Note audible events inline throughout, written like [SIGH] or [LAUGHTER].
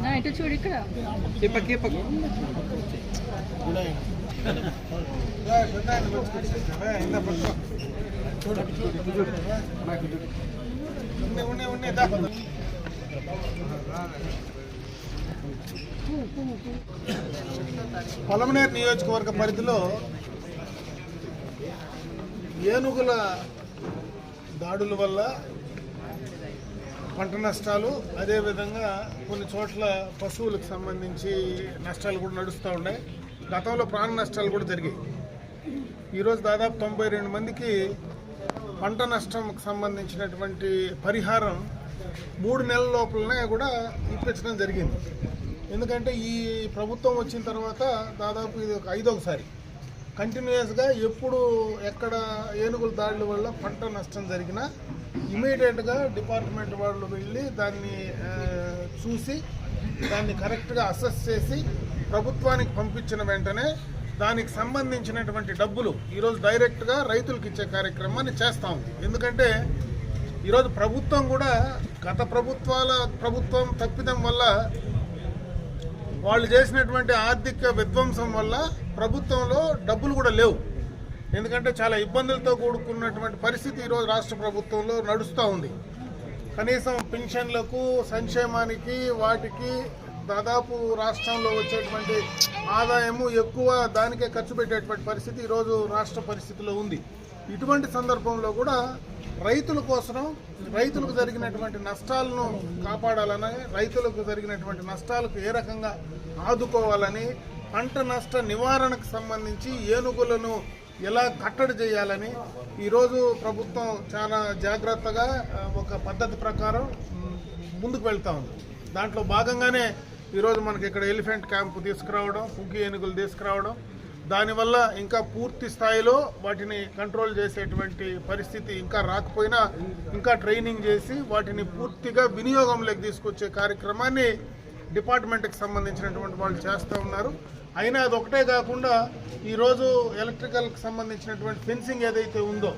నా ఇటు చూడు ఇక్కడ. చెప్పకి చెప్పకు పొలమనేరు నియోజకవర్గ పరిధిలో ఏనుగుల దాడుల వల్ల పంట నష్టాలు అదేవిధంగా కొన్ని చోట్ల పశువులకు సంబంధించి నష్టాలు కూడా నడుస్తూ ఉన్నాయి. గతంలో ప్రాణ నష్టాలు కూడా జరిగాయి. ఈరోజు దాదాపు తొంభై రెండు మందికి పంట నష్టంకి సంబంధించినటువంటి పరిహారం మూడు నెలల లోపలనే కూడా ఇప్పించడం జరిగింది. ఎందుకంటే ఈ ప్రభుత్వం వచ్చిన తర్వాత దాదాపు ఇది ఒక ఐదోసారి. కంటిన్యూస్గా ఎప్పుడు ఎక్కడ ఏనుగుల దాడుల వల్ల పంట నష్టం జరిగినా ఇమీడియట్గా డిపార్ట్మెంట్ వాళ్ళు వెళ్ళి దాన్ని చూసి దాన్ని కరెక్ట్గా అసెస్ చేసి ప్రభుత్వానికి పంపించిన వెంటనే దానికి సంబంధించినటువంటి డబ్బులు ఈరోజు డైరెక్ట్గా రైతులకు ఇచ్చే కార్యక్రమాన్ని చేస్తూ ఉంది. ఎందుకంటే ఈరోజు ప్రభుత్వం కూడా గత ప్రభుత్వాల ప్రభుత్వం తప్పిదం వల్ల వాళ్ళు చేసినటువంటి ఆర్థిక విధ్వంసం వల్ల ప్రభుత్వంలో డబ్బులు కూడా లేవు. ఎందుకంటే చాలా ఇబ్బందులతో కూడుకున్నటువంటి పరిస్థితి ఈరోజు రాష్ట్ర ప్రభుత్వంలో నడుస్తూ ఉంది. కనీసం పెన్షన్లకు సంక్షేమానికి వాటికి దాదాపు రాష్ట్రంలో వచ్చేటువంటి ఆదాయము ఎక్కువ దానికే ఖర్చు పెట్టేటువంటి పరిస్థితి ఈరోజు రాష్ట్ర పరిస్థితిలో ఉంది. ఇటువంటి సందర్భంలో కూడా రైతుల కోసం రైతులకు జరిగినటువంటి నష్టాలను కాపాడాలని రైతులకు జరిగినటువంటి నష్టాలకు ఏ రకంగా ఆదుకోవాలని పంట నష్ట నివారణకు సంబంధించి ఏనుగులను ఎలా కట్టడి చేయాలని ఈరోజు ప్రభుత్వం చాలా జాగ్రత్తగా ఒక పద్ధతి ప్రకారం ముందుకు వెళ్తా ఉంది. దాంట్లో భాగంగానే ఈరోజు మనకి ఇక్కడ ఎలిఫెంట్ క్యాంపు తీసుకురావడం ఉగ్గి ఏనుగులు తీసుకురావడం దానివల్ల ఇంకా పూర్తి స్థాయిలో వాటిని కంట్రోల్ చేసేటువంటి పరిస్థితి ఇంకా రాకపోయినా ఇంకా ట్రైనింగ్ చేసి వాటిని పూర్తిగా వినియోగంలోకి తీసుకొచ్చే కార్యక్రమాన్ని డిపార్ట్మెంట్కి సంబంధించినటువంటి వాళ్ళు చేస్తూ ఉన్నారు. అయినా అది ఒకటే కాకుండా ఈరోజు ఎలక్ట్రికల్కి సంబంధించినటువంటి ఫెన్సింగ్ ఏదైతే ఉందో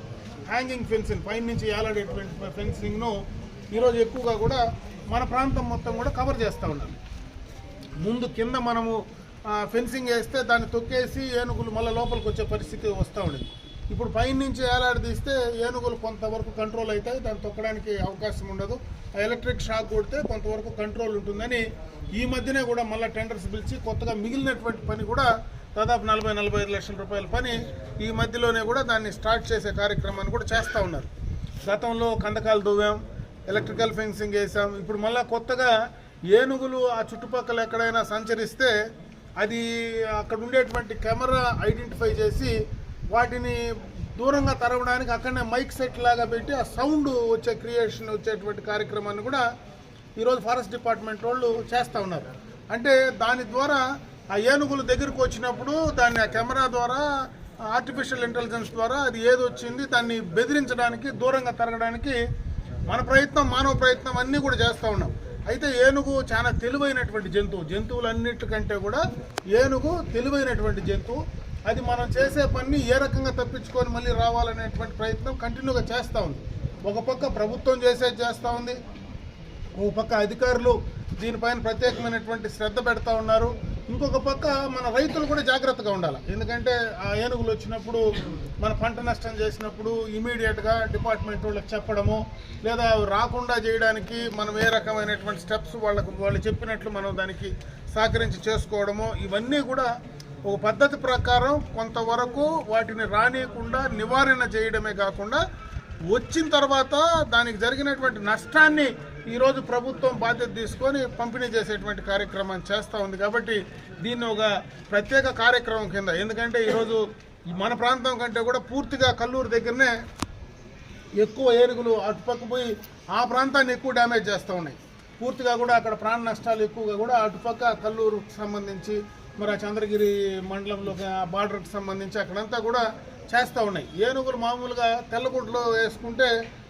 హ్యాంగింగ్ ఫెన్సింగ్ పైన నుంచి ఏలాడేటువంటి ఫెన్సింగ్ను ఈరోజు ఎక్కువగా కూడా మన ప్రాంతం మొత్తం కూడా కవర్ చేస్తూ ఉన్నారు. ముందు కింద మనము ఫెన్సింగ్ వేస్తే దాన్ని తొక్కేసి ఏనుగులు మళ్ళీ లోపలికి వచ్చే పరిస్థితి వస్తూ ఉండేది. ఇప్పుడు పైన నుంచి ఏలాడదీస్తే ఏనుగులు కొంతవరకు కంట్రోల్ అవుతాయి. దాన్ని తొక్కడానికి అవకాశం ఉండదు. ఆ ఎలక్ట్రిక్ షాక్ కొడితే కొంతవరకు కంట్రోల్ ఉంటుందని ఈ మధ్యనే కూడా మళ్ళీ టెండర్స్ పిలిచి కొత్తగా మిగిలినటువంటి పని కూడా దాదాపు నలభై నలభై ఐదు లక్షల రూపాయల పని ఈ మధ్యలోనే కూడా దాన్ని స్టార్ట్ చేసే కార్యక్రమాన్ని కూడా చేస్తూ ఉన్నారు. గతంలో కందకాలు దువ్వాం ఎలక్ట్రికల్ ఫెన్సింగ్ వేసాం. ఇప్పుడు మళ్ళీ కొత్తగా ఏనుగులు ఆ చుట్టుపక్కల ఎక్కడైనా సంచరిస్తే అది అక్కడ ఉండేటువంటి కెమెరా ఐడెంటిఫై చేసి వాటిని దూరంగా తరవడానికి అక్కడనే మైక్ సెట్ లాగా పెట్టి ఆ సౌండ్ వచ్చే క్రియేషన్ వచ్చేటువంటి కార్యక్రమాన్ని కూడా ఈరోజు ఫారెస్ట్ డిపార్ట్మెంట్ వాళ్ళు చేస్తూ ఉన్నారు. అంటే దాని ద్వారా ఆ ఏనుగులు దగ్గరకు వచ్చినప్పుడు దాన్ని ఆ కెమెరా ద్వారా ఆర్టిఫిషియల్ ఇంటెలిజెన్స్ ద్వారా అది ఏది వచ్చింది దాన్ని బెదిరించడానికి దూరంగా తరగడానికి మన ప్రయత్నం మానవ ప్రయత్నం అన్నీ కూడా చేస్తూ ఉన్నాం. అయితే ఏనుగు చాలా తెలివైనటువంటి జంతువు. జంతువులన్నిటికంటే కూడా ఏనుగు తెలివైనటువంటి జంతువు. అది మనం చేసే పని ఏ రకంగా తప్పించుకొని మళ్ళీ రావాలనేటువంటి ప్రయత్నం కంటిన్యూగా చేస్తూ ఉంది. ఒక పక్క ప్రభుత్వం చేసేది చేస్తూ ఉంది. ఒక పక్క అధికారులు దీనిపైన ప్రత్యేకమైనటువంటి శ్రద్ధ పెడతా ఉన్నారు. ఇంకొక పక్క మన రైతులు కూడా జాగ్రత్తగా ఉండాలి. ఎందుకంటే ఆ ఏనుగులు వచ్చినప్పుడు మన పంట నష్టం చేసినప్పుడు ఇమీడియట్గా డిపార్ట్మెంట్ వాళ్ళకి చెప్పడము లేదా రాకుండా చేయడానికి మనం ఏ రకమైనటువంటి స్టెప్స్ వాళ్ళకు వాళ్ళు చెప్పినట్లు మనం దానికి సహకరించి చేసుకోవడము ఇవన్నీ కూడా ఒక పద్ధతి ప్రకారం కొంతవరకు వాటిని రానియకుండా నివారణ చేయడమే కాకుండా వచ్చిన తర్వాత దానికి జరిగినటువంటి నష్టాన్ని ఈరోజు ప్రభుత్వం బాధ్యత తీసుకొని పంపిణీ చేసేటువంటి కార్యక్రమాన్ని చేస్తూ ఉంది కాబట్టి దీన్ని ఒక ప్రత్యేక కార్యక్రమం కింద ఎందుకంటే ఈరోజు ఈ మన ప్రాంతం కంటే కూడా పూర్తిగా కల్లూరు దగ్గరనే ఎక్కువ ఏనుగులు అటుపక్క పోయి ఆ ప్రాంతాన్ని ఎక్కువ డ్యామేజ్ చేస్తూ ఉన్నాయి. పూర్తిగా కూడా అక్కడ ప్రాణ నష్టాలు ఎక్కువగా కూడా అటుపక్క కల్లూరుకు సంబంధించి మరి ఆ చంద్రగిరి మండలంలో బార్డర్కి సంబంధించి అక్కడంతా కూడా చేస్తూ ఉన్నాయి. ఏనుగులు మామూలుగా తెల్లగుడ్లు వేసుకుంటే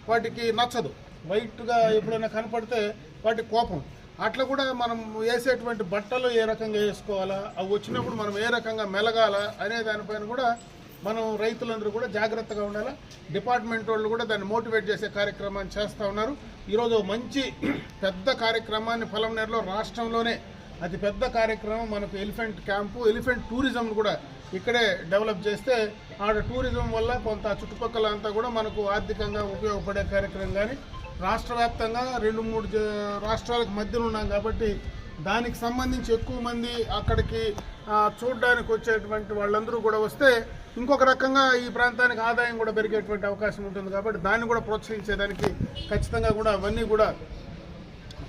వాటికి నచ్చదు. వైట్గా ఎప్పుడైనా కనపడితే వాటి కోపం. అట్లా కూడా మనం వేసేటువంటి బట్టలు ఏ రకంగా వేసుకోవాలా? అవి వచ్చినప్పుడు మనం ఏ రకంగా మెలగాల అనే దానిపైన కూడా మనం రైతులందరూ కూడా జాగ్రత్తగా ఉండాలి. డిపార్ట్మెంట్ వాళ్ళు కూడా దాన్ని మోటివేట్ చేసే కార్యక్రమాన్ని చేస్తూ ఉన్నారు. ఈరోజు మంచి [CLEARS THROAT] పెద్ద కార్యక్రమాన్ని పొలంనేరులో రాష్ట్రంలోనే అతి పెద్ద కార్యక్రమం మనకు ఎలిఫెంట్ క్యాంపు ఎలిఫెంట్ టూరిజం కూడా ఇక్కడే డెవలప్ చేస్తే ఆడ టూరిజం వల్ల కొంత చుట్టుపక్కల అంతా కూడా మనకు ఆర్థికంగా ఉపయోగపడే కార్యక్రమం కానీ రాష్ట్ర వ్యాప్తంగా రెండు మూడు రాష్ట్రాలకు మధ్యలో ఉన్నాం కాబట్టి దానికి సంబంధించి ఎక్కువ మంది అక్కడికి చూడడానికి వచ్చేటువంటి వాళ్ళందరూ కూడా వస్తే ఇంకొక రకంగా ఈ ప్రాంతానికి ఆదాయం కూడా పెరిగేటువంటి అవకాశం ఉంటుంది కాబట్టి దాన్ని కూడా ప్రోత్సహించేదానికి ఖచ్చితంగా కూడా అవన్నీ కూడా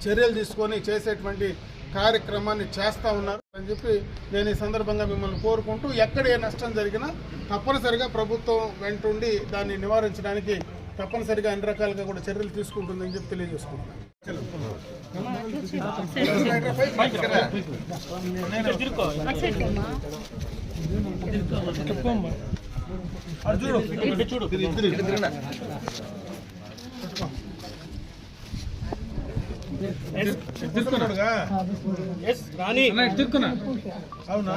చర్యలు తీసుకొని చేసేటువంటి కార్యక్రమాన్ని చేస్తూ ఉన్నారు అని చెప్పి నేను ఈ సందర్భంగా మిమ్మల్ని కోరుకుంటూ ఎక్కడ ఏ నష్టం జరిగినా తప్పనిసరిగా ప్రభుత్వం వెంటుండి దాన్ని నివారించడానికి తప్పనిసరిగా అన్ని రకాలుగా కూడా చర్యలు తీసుకుంటుందని చెప్పి తెలియజేసుకుంటున్నాను. అవునా?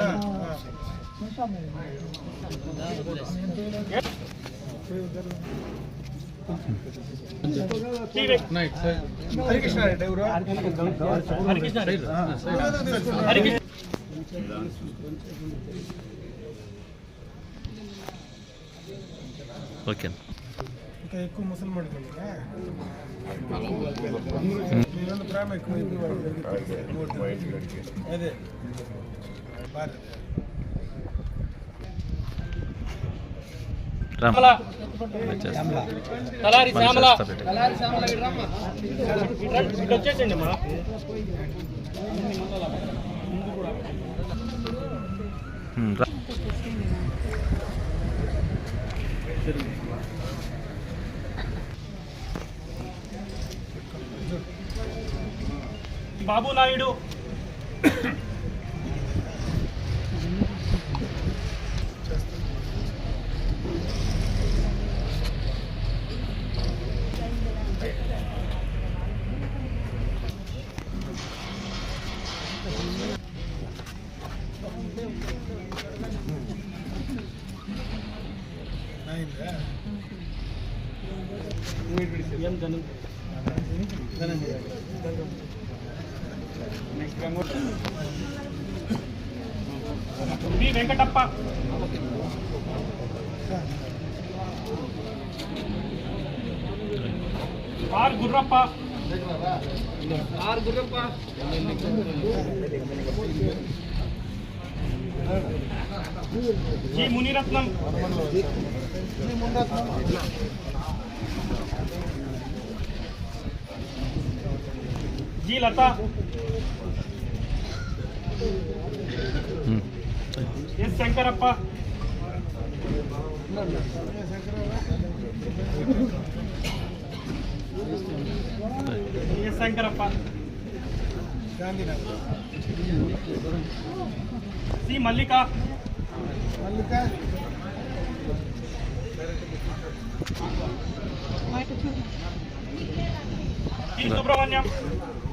హరికృష్ణ రెడ్డి ఎవరు? ఓకే. ఇంకా ఎక్కువ ముసలిమాడు మీరంతా ప్రేమ ఎక్కువ అదే. శ్యామల. తలారి శ్యామల. ఇటు వచ్చేసండి మా. బాబు నాయుడు అయిందా ఏం ధనం Dhananjaya B Venkatappa R Gurrappa R Gurrappa G Muniratnam G G Latha S Shankarappa S Shankarappa C Mallika Mallika Subrahmanya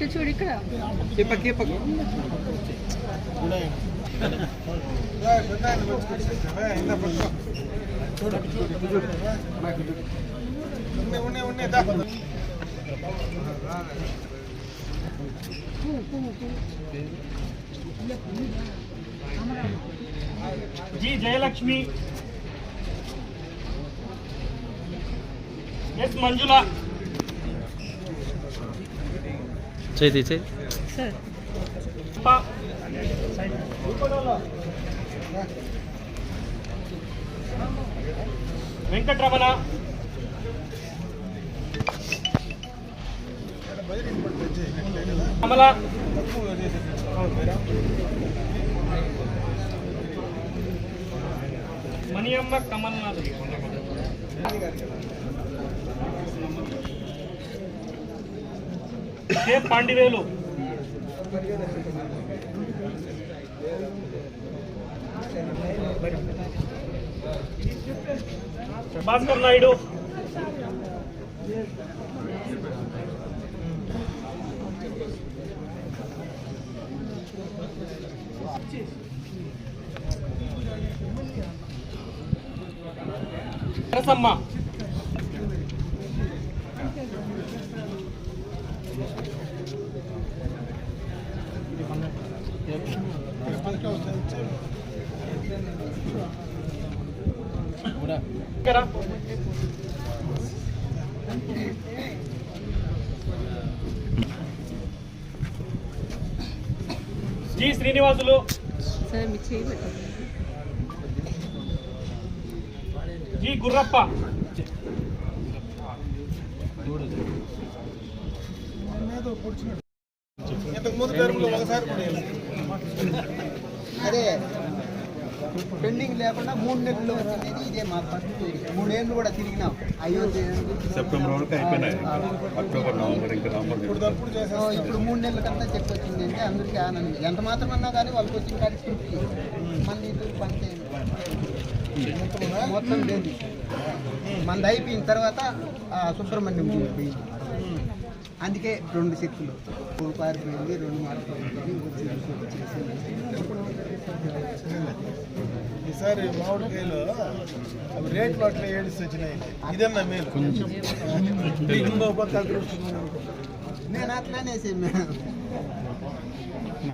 ఇటు చూడు ఇక్కడ ఉన్నాయి ఉన్నాయి దా జి జయలక్ష్మి ఎస్ మంజుల చేయి తీ, చేయి sir Venkataramana. Kamala. Maniyamma Kamalnath K Pandivelu Bhaskar Naidu. Rasamma G Srinivasulu. G Gurrappa. ఇంతకు ముందు ఒకసారి. అదే పెండింగ్ లేకుండా మూడు నెలలు వచ్చింది. ఇదే మా ఫస్ట్ మూడేళ్ళు కూడా తిరిగినాం. అయోధ్య సెప్టెంబర్ వరకు అయిపోయినాయి. అక్టోబర్ నవంబర్ ఇంకా నవంబర్ ఇప్పుడు మూడు నెలల కంతా చెక్ వచ్చింది అంటే అందరికీ ఆనందం. ఎంత మాత్రం అన్నా కానీ వాళ్ళకి వచ్చిన కాడికి తృప్తి. మళ్ళీ ఇటు పని చేయండి మొత్తం లేదు. మనది అయిపోయిన తర్వాత ఆ సుబ్రహ్మణ్యం పోయింది. అందుకే రెండు శక్తులు ఒక పారిపోయింది రెండు మారిపోయింది ఈసారి మామిడికాయలు అవి రేట్లు అట్లా ఏడిసి వచ్చినాయి. ఇదన్నా మేలు ఇంకో పక్క నేను అట్లానే చేసాను